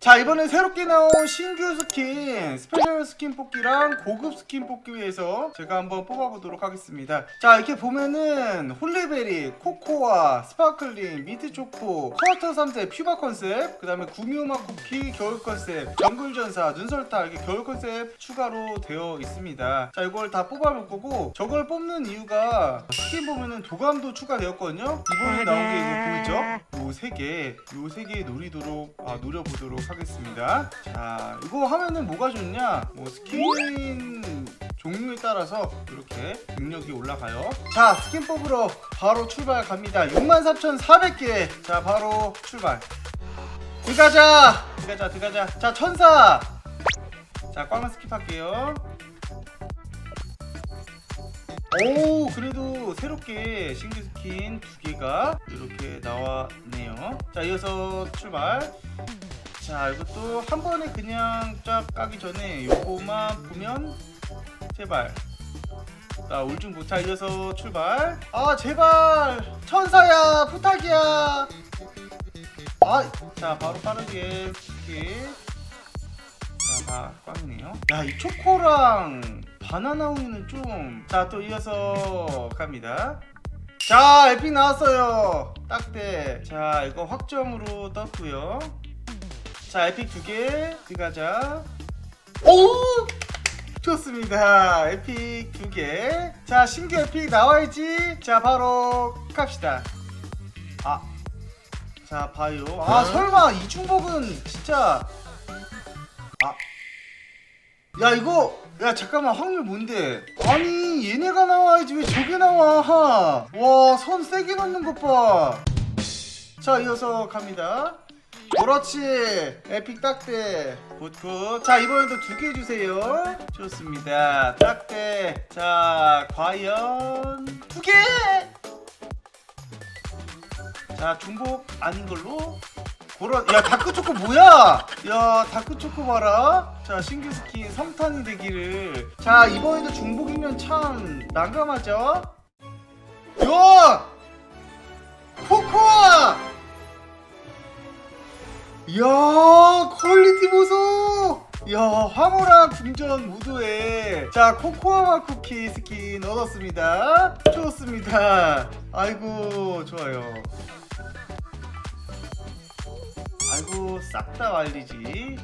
자 이번에 새롭게 나온 신규 스킨 스페셜 스킨 뽑기랑 고급 스킨 뽑기 위해서 제가 한번 뽑아보도록 하겠습니다. 자 이렇게 보면은 홀리베리, 코코아, 스파클링, 미트초코, 쿼터 3세 퓨바 컨셉 그 다음에 구미호마 쿠키 겨울 컨셉 정글전사, 눈설타 이렇게 겨울 컨셉 추가로 되어 있습니다. 자 이걸 다 뽑아볼 거고 저걸 뽑는 이유가 스킨 보면은 도감도 추가되었거든요. 이번에 나온 게 이거 보이죠? 요세 개, 요세개 노리도록 아, 노려보도록 하겠습니다. 자, 이거 하면은 뭐가 좋냐? 뭐 스킨 종류에 따라서 이렇게 능력이 올라가요. 자, 스킨 뽑으러 바로 출발 갑니다. 64,400개. 자, 바로 출발. 들어가자. 들어가자. 들어가자. 자, 천사. 자, 꽝은 스킵할게요. 오 그래도 새롭게 신규 스킨 두 개가 이렇게 나왔네요 자 이어서 출발 자 이것도 한 번에 그냥 쫙 까기 전에 요거만 보면 제발 자 울중부 자 이어서 출발 아 제발 천사야 부탁이야 아자 바로 빠르게 스킵 자, 다 꽝이네요. 야, 이 초코랑 바나나 우유는 좀. 자, 또 이어서 갑니다. 자, 에픽 나왔어요. 딱대. 자, 이거 확정으로 떴고요. 자, 에픽 두 개. 들어가자. 오! 좋습니다. 에픽 두 개. 자, 신규 에픽 나와야지. 자, 바로 갑시다. 아. 자, 봐요. 아, 설마 이중복은 진짜 아. 야 이거 야 잠깐만 확률 뭔데? 아니 얘네가 나와야지 왜 저게 나와? 와선 세게 넣는 것 봐. 자 이어서 갑니다. 그렇지 에픽 딱대 굿굿 자 이번에도 두 개 주세요 좋습니다 딱대 자 과연 두개자 중복 아닌 걸로 그런 야 다크초코 뭐야? 야 다크초코 봐라. 자 신규 스킨 성탄이 되기를. 자 이번에도 중복이면 참 난감하죠? 야 코코아. 야 퀄리티 보소. 야 황홀한 궁전 무도에 자 코코아 쿠키 스킨 얻었습니다. 좋습니다. 아이고 좋아요. 아이고 싹 다 말리지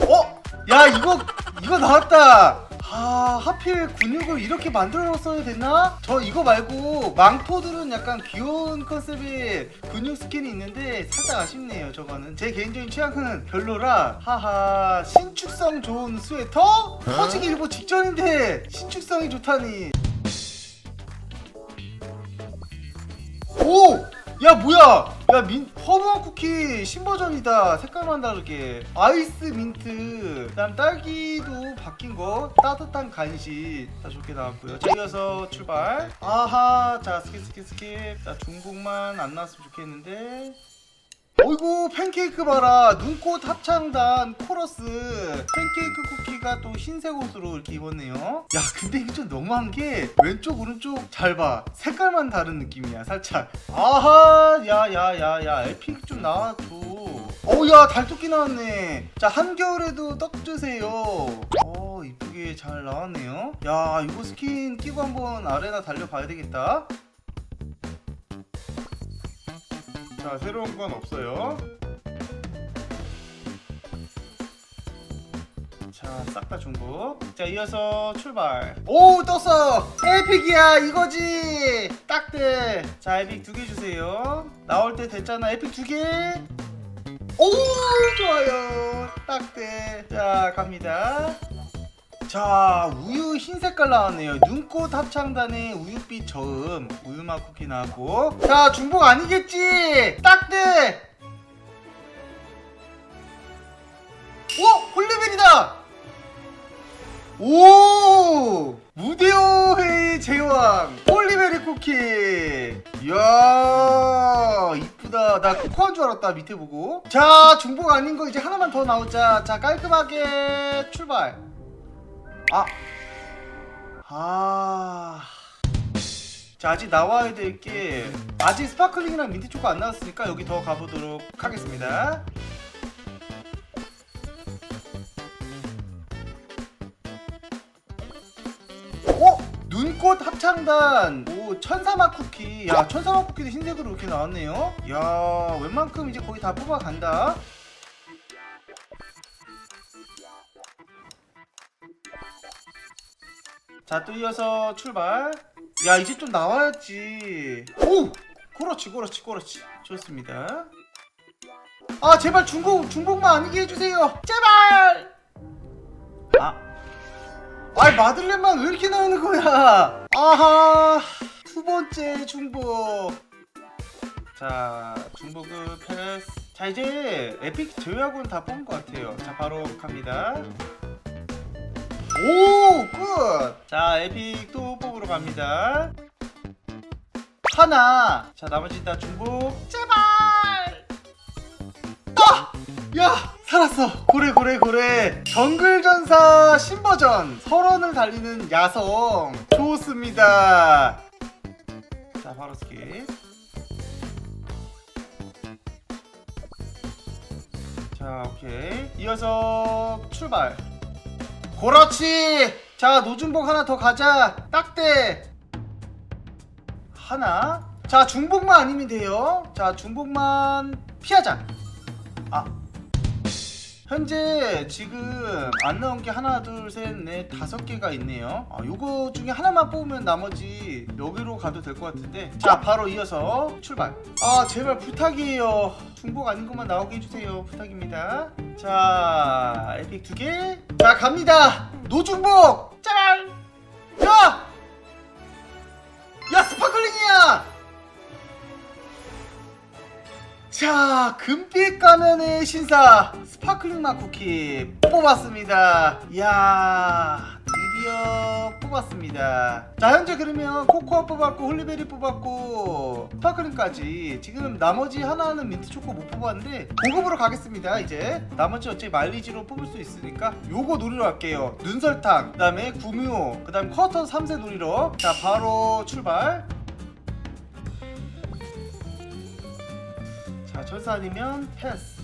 어? 야 이거 이거 나왔다 아 하필 근육을 이렇게 만들었어야 됐나? 저 이거 말고 망토들은 약간 귀여운 컨셉의 근육 스킨이 있는데 살짝 아쉽네요 저거는 제 개인적인 취향은 별로라 하하 신축성 좋은 스웨터? 터지기 일보 직전인데 신축성이 좋다니 오! 야 뭐야? 야 민, 허브한 쿠키 신버전이다. 색깔만 다르게. 아이스 민트. 그다음 딸기도 바뀐 거. 따뜻한 간식 다 좋게 나왔고요. 자 이어서 출발. 아하. 자 스킵 스킵 스킵. 자 중복만 안 나왔으면 좋겠는데 어이구 팬케이크 봐라. 눈꽃 합창단 코러스. 팬케이크 쿠키가 또 흰색 옷으로 이렇게 입었네요. 야 근데 이게 좀 너무한 게 왼쪽 오른쪽 잘 봐. 색깔만 다른 느낌이야 살짝. 아하 야야야야 에픽 좀 나와줘. 어우야 달토끼 나왔네. 자 한겨울에도 떡 주세요. 어 이쁘게 잘 나왔네요. 야 이거 스킨 끼고 한번 아레나 달려봐야 되겠다 자 새로운 건 없어요. 자 싹 다 중복. 자 이어서 출발. 오 떴어! 에픽이야 이거지! 딱대 자 에픽 두 개 주세요. 나올 때 됐잖아 에픽 두개오 좋아요. 딱대 자 갑니다 자 우유 흰 색깔 나왔네요. 눈꽃 합창단의 우유빛 저음 우유맛 쿠키 나왔고. 자 중복 아니겠지? 딱대 오 홀리벨이다! 오! 무대오회의 제왕 홀리베리 쿠키! 이야 이쁘다. 나 코코한 줄 알았다 밑에 보고. 자 중복 아닌 거 이제 하나만 더 나오자. 자 깔끔하게 출발 아. 아. 자 아직 나와야 될 게 아직 스파클링이랑 민트 초코 안 나왔으니까 여기 더 가보도록 하겠습니다. 어? 눈꽃 합창단 오 천사막 쿠키 야 천사막 쿠키도 흰색으로 이렇게 나왔네요 야 웬만큼 이제 거의 다 뽑아간다 자 또 이어서 출발. 야 이제 좀 나와야지. 오! 그렇지 그렇지 그렇지. 좋습니다. 아 제발 중복 중복만 아니게 해주세요. 제발! 아. 아이 마들렌만 왜 이렇게 나오는 거야? 아하. 두 번째 중복 자 중복은 패스. 자 이제 에픽 제외하고는 다 뽑은 것 같아요. 자 바로 갑니다 오, 끝! 자, 에픽 또 뽑으러 갑니다. 하나. 자, 나머지 다 중복. 제발! 아! 야! 살았어! 고래, 고래, 고래! 정글전사 신버전! 설원을 달리는 야성! 좋습니다! 자, 바로 스킵. 자, 오케이. 이어서 출발. 그렇지. 자 노중복 하나 더 가자. 딱대. 하나. 자 중복만 아니면 돼요. 자 중복만 피하자. 아. 현재 지금 안 나온 게 하나 둘셋넷 다섯 개가 있네요. 아 요거 중에 하나만 뽑으면 나머지 여기로 가도 될 것 같은데. 자 바로 이어서 출발. 아 제발 부탁이에요. 중복 아닌 것만 나오게 해주세요. 부탁입니다. 자 에픽 두 개. 자 갑니다. 노중복. 제발. 야. 야 스파클링이야. 자, 금빛 가면의 신사 스파클링 맛 쿠키 뽑았습니다. 이야, 드디어 뽑았습니다. 자, 현재 그러면 코코아 뽑았고 홀리베리 뽑았고 스파클링까지 지금 나머지 하나는 민트 초코 못 뽑았는데 고급으로 가겠습니다. 이제 나머지 어차피 마일리지로 뽑을 수 있으니까 요거 노리러 갈게요. 눈설탕, 그다음에 구미호, 그다음 커터 3세 노리러. 자, 바로 출발. 자, 천사 아니면 패스.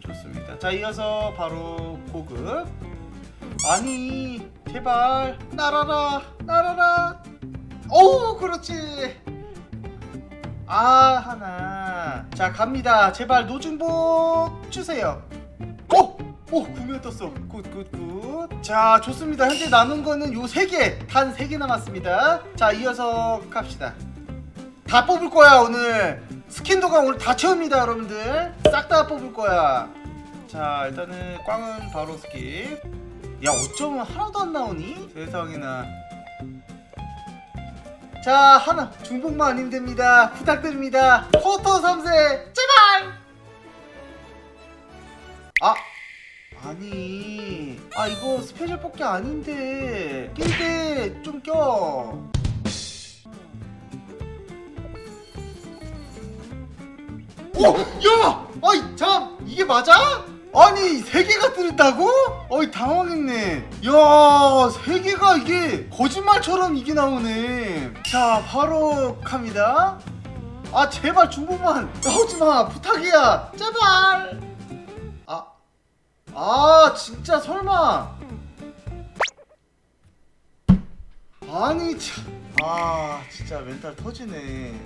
좋습니다. 자, 이어서 바로 고급. 아니, 제발 날아라, 날아라. 오, 그렇지. 아, 하나. 자, 갑니다. 제발 노중복 주세요. 오! 오, 구매 떴어. 굿, 굿, 굿. 자, 좋습니다. 현재 남은 거는 요 세 개. 단 세 개 남았습니다. 자, 이어서 갑시다. 다 뽑을 거야 오늘 스킨도가 오늘 다 채웁니다 여러분들. 싹 다 뽑을 거야. 자 일단은 꽝은 바로 스킵. 야 어쩌면 하나도 안 나오니? 세상에나. 자 하나. 중복만 아니면 됩니다. 부탁드립니다. 쿼터 3세 제발! 아 아니. 아 이거 스페셜 뽑기 아닌데. 낄 때 좀 껴. 오! 야! 아이 참 이게 맞아? 아니 세 개가 뜨는다고? 어이 당황했네. 야 세 개가 이게 거짓말처럼 이게 나오네. 자 바로 갑니다. 아 제발 중복만. 나오지 마 부탁이야. 제발. 아, 아 진짜 설마. 아니 참 아 진짜 멘탈 터지네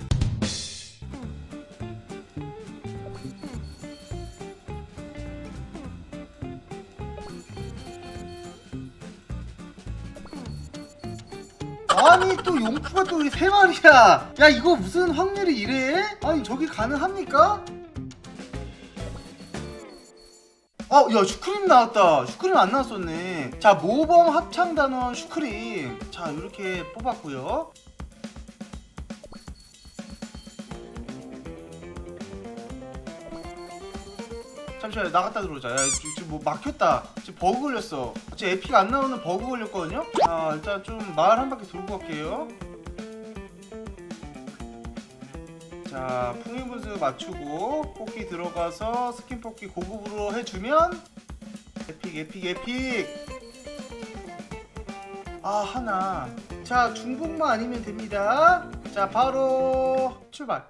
아니 또 용프가 또 세 마리야 야 이거 무슨 확률이 이래? 아니 저기 가능합니까? 어, 야, 슈크림 나왔다. 슈크림 안 나왔었네. 자, 모범 합창단원 슈크림. 자, 이렇게 뽑았고요. 잠시만 나갔다 들어오자. 야, 지금 뭐 막혔다. 지금 버그 걸렸어. 지금 에픽 안 나오는 버그 걸렸거든요. 자, 일단 좀 마을 한 바퀴 돌고 갈게요. 자, 풍요 분수 맞추고 뽑기 들어가서 스킨 뽑기 고급으로 해주면 에픽, 에픽, 에픽. 아 하나. 자 중복만 아니면 됩니다 자 바로 출발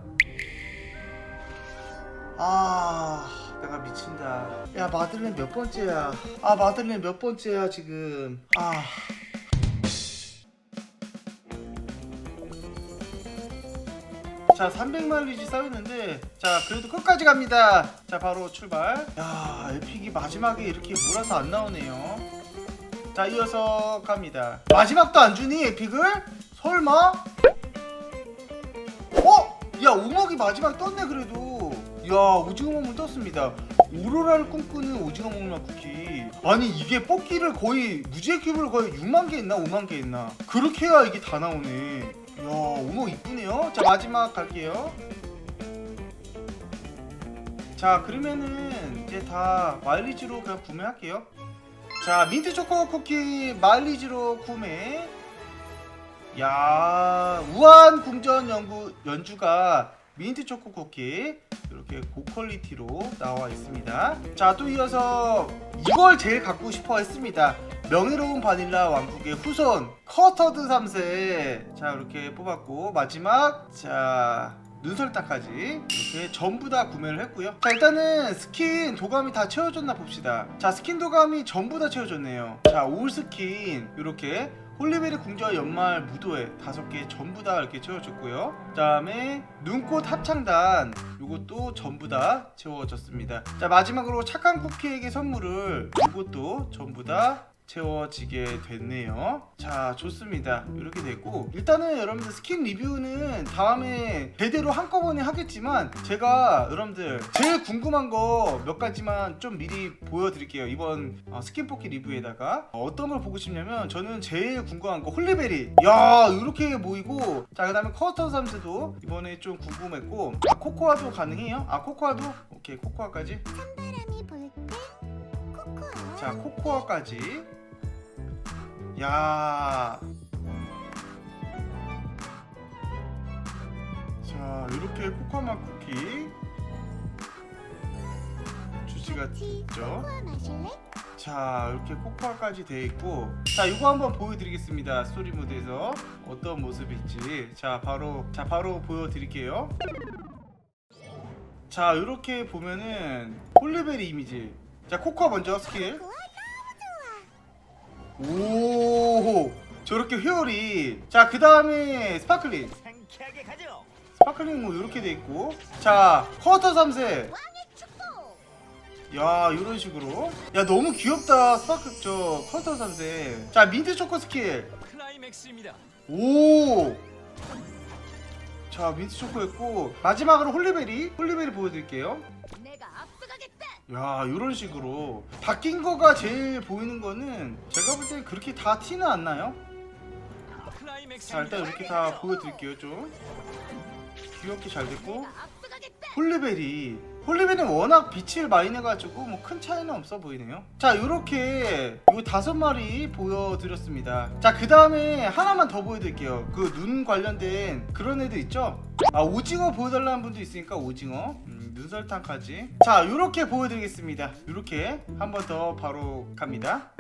아 내가 미친다 야 마들렌 몇 번째야 아 마들렌 몇 번째야 지금 아 자, 300마일리지 쌓였는데 자, 그래도 끝까지 갑니다. 자, 바로 출발. 야, 에픽이 마지막에 이렇게 몰아서 안 나오네요. 자, 이어서 갑니다. 마지막도 안 주니 에픽을? 설마? 어? 야, 우먹이 마지막 떴네 그래도. 야, 오징어 먹물 떴습니다. 오로라를 꿈꾸는 오징어 먹물 쿠키. 아니 이게 뽑기를 거의 무지개 큐브를 거의 6만 개 했나 5만 개 했나. 그렇게 해야 이게 다 나오네. 야, 우먹 이쁘네요. 자, 마지막 갈게요. 자, 그러면은 이제 다 마일리지로 그냥 구매할게요. 자, 민트 초코 쿠키 마일리지로 구매. 야, 우한 궁전 연구 연주가 민트 초코 쿠키 이렇게 고퀄리티로 나와 있습니다. 자, 또 이어서 이걸 제일 갖고 싶어 했습니다. 명예로운 바닐라 왕국의 후손 커터드 3세 자 이렇게 뽑았고 마지막 자 눈설탕까지 이렇게 전부 다 구매를 했고요 자 일단은 스킨 도감이 다 채워졌나 봅시다 자 스킨 도감이 전부 다 채워졌네요 자 올 스킨 이렇게 홀리베리 궁전 연말 무도회 다섯 개 전부 다 이렇게 채워졌고요. 그다음에 눈꽃 합창단 이것도 전부 다 채워졌습니다. 자 마지막으로 착한 쿠키에게 선물을 이것도 전부 다 채워지게 됐네요. 자, 좋습니다. 이렇게 됐고 일단은 여러분들 스킨 리뷰는 다음에 제대로 한꺼번에 하겠지만 제가 여러분들 제일 궁금한 거 몇 가지만 좀 미리 보여드릴게요. 이번 어, 스킨 뽑기 리뷰에다가 어떤 걸 보고 싶냐면 저는 제일 궁금한 거 홀리베리. 야, 이렇게 모이고 자, 그 다음에 커스터 삼스도 이번에 좀 궁금했고 아, 코코아도 가능해요? 아, 코코아도 오케이, 코코아까지. 자 코코아까지 야. 자 이렇게 코코아 맛 쿠키 같이 있죠? 자 이렇게 코코아까지 돼 있고. 자 이거 한번 보여 드리겠습니다 스토리 모드에서. 어떤 모습일지. 자 바로 자 바로 보여 드릴게요. 자 이렇게 보면은 홀리베리 이미지. 자 코코아 먼저 스킬 오 저렇게 회오리. 자그 다음에 스파클링. 상쾌하게 가죠. 스파클링 뭐 이렇게 돼 있고. 자 커터 3세. 왕의 축복! 야 이런 식으로. 야 너무 귀엽다 스파클 저 커터 3세. 자 민트 초코 스킬. 클라이맥스입니다. 오! 자, 민트 초코 했고 마지막으로 홀리베리, 홀리베리 보여드릴게요. 내가 야, 이런 식으로 바뀐 거가 제일 보이는 거는 제가 볼 때 그렇게 다 티는 안 나요. 자, 일단 이렇게 다 보여드릴게요, 좀 귀엽게 잘 됐고 홀리베리. 홀리베리는 워낙 빛을 많이 내가지고 뭐 큰 차이는 없어 보이네요. 자, 이렇게 요 다섯 마리 보여드렸습니다. 자, 그 다음에 하나만 더 보여드릴게요. 그 눈 관련된 그런 애들 있죠? 아, 오징어 보여달라는 분도 있으니까 오징어. 음, 눈설탕까지. 자, 이렇게 보여드리겠습니다. 이렇게 한 번 더 바로 갑니다.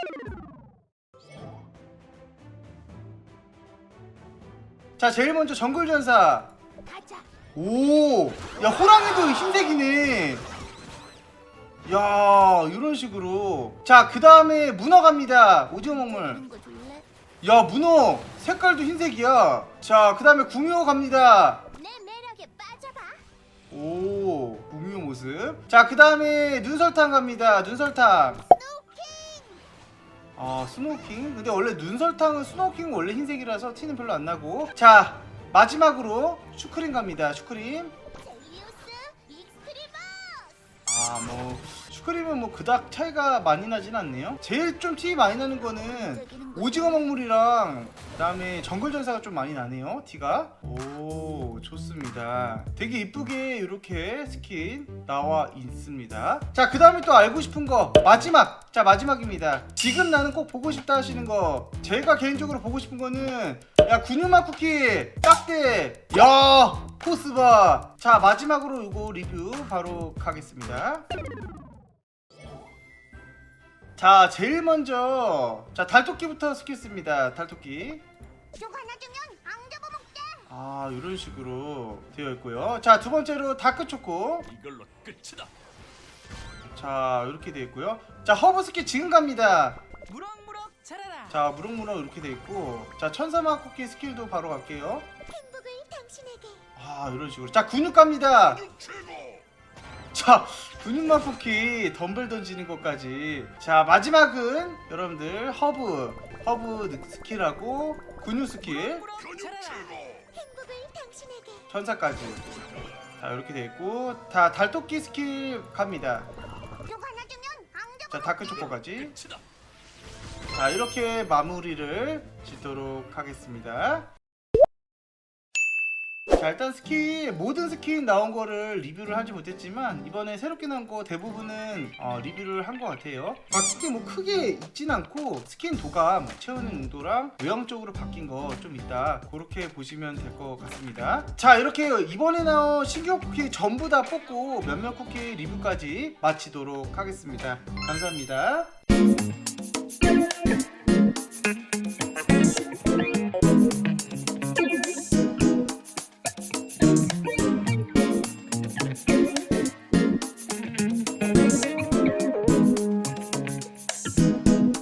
자, 제일 먼저 정글전사. 가자 오, 야 호랑이도 흰색이네. 야 이런 식으로. 자 그 다음에 문어 갑니다. 오징어 먹물. 야 문어 색깔도 흰색이야. 자 그 다음에 구미호 갑니다. 오 구미호 모습. 자 그 다음에 눈설탕 갑니다. 눈설탕. 아 스노우킹. 근데 원래 눈설탕은 스노우킹은 원래 흰색이라서 티는 별로 안 나고. 자 마지막으로 슈크림 갑니다. 슈크림. 아 뭐 슈크림은 뭐 그닥 차이가 많이 나진 않네요. 제일 좀 티 많이 나는 거는 오징어 먹물이랑 그다음에 정글 전사가 좀 많이 나네요. 티가. 오 좋습니다. 되게 이쁘게 이렇게 스킨 나와 있습니다. 자 그다음에 또 알고 싶은 거 마지막. 자 마지막입니다. 지금 나는 꼭 보고 싶다 하시는 거 제가 개인적으로 보고 싶은 거는 야 군유맛 쿠키 딱대. 야 포스바. 자 마지막으로 이거 리뷰 바로 가겠습니다. 자 제일 먼저 자 달토끼부터 스킬 씁니다 달토끼. 쪽 하나 주면 안 잡아먹게. 아 이런 식으로 되어 있고요. 자 두 번째로 다크 초코. 이걸로 끝이다. 자 이렇게 되어 있고요. 자 허브 스키 지금 갑니다. 무럭 자라라. 자 무럭무럭 이렇게 되어 있고 자 천사막 쿠키 스킬도 바로 갈게요 행복을 당신에게. 아 이런 식으로 자 근육 갑니다 자 근육만 뽑기 덤벨 던지는 것까지 자 마지막은 여러분들 허브 허브 느- 스킬하고 근육 스킬 무럭무럭 자라라. 행복을 당신에게. 천사까지 자 이렇게 돼 있고 다 달토끼 스킬 갑니다 주면 자. 다크 초코까지 끝이다. 자 이렇게 마무리를 짓도록 하겠습니다. 자 일단 스킨 모든 스킨 나온 거를 리뷰를 하지 못했지만 이번에 새롭게 나온 거 대부분은 어, 리뷰를 한 것 같아요. 바뀐 게 뭐 크게 있진 않고 스킨 도감 채우는 용도랑 외형적으로 바뀐 거 좀 있다. 그렇게 보시면 될 것 같습니다. 자 이렇게 이번에 나온 신규 쿠키 전부 다 뽑고 몇몇 쿠키 리뷰까지 마치도록 하겠습니다. 감사합니다